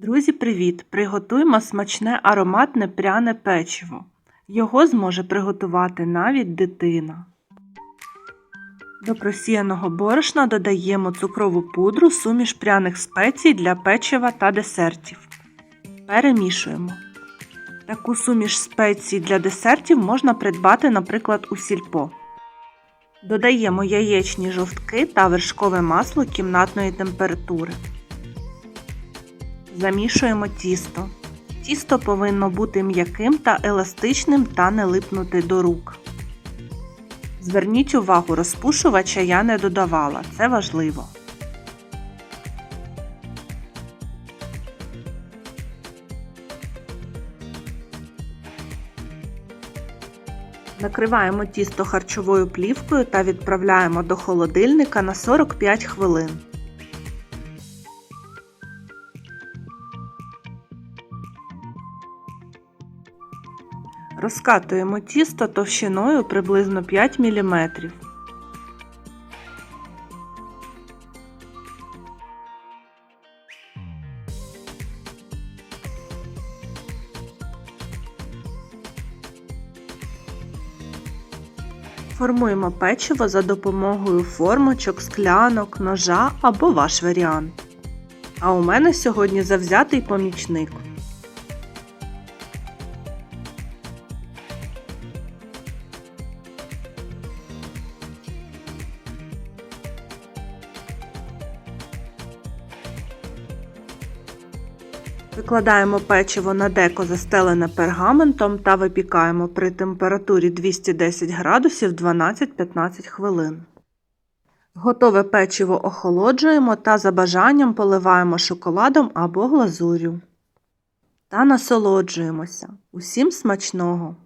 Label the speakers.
Speaker 1: Друзі, привіт! Приготуємо смачне ароматне пряне печиво. Його зможе приготувати навіть дитина. До просіяного борошна додаємо цукрову пудру, суміш пряних спецій для печива та десертів. Перемішуємо. Таку суміш спецій для десертів можна придбати, наприклад, у сільпо. Додаємо яєчні жовтки та вершкове масло кімнатної температури. Замішуємо тісто. Тісто повинно бути м'яким та еластичним та не липнути до рук. Зверніть увагу, розпушувача я не додавала, це важливо. Накриваємо тісто харчовою плівкою та відправляємо до холодильника на 45 хвилин. Розкатуємо тісто товщиною приблизно 5 мм. Формуємо печиво за допомогою формочок, склянок, ножа або ваш варіант. А у мене сьогодні завзятий помічник. Викладаємо печиво на деко застелене пергаментом та випікаємо при температурі 210 градусів 12-15 хвилин. Готове печиво охолоджуємо та за бажанням поливаємо шоколадом або глазур'ю. Та насолоджуємося. Усім смачного!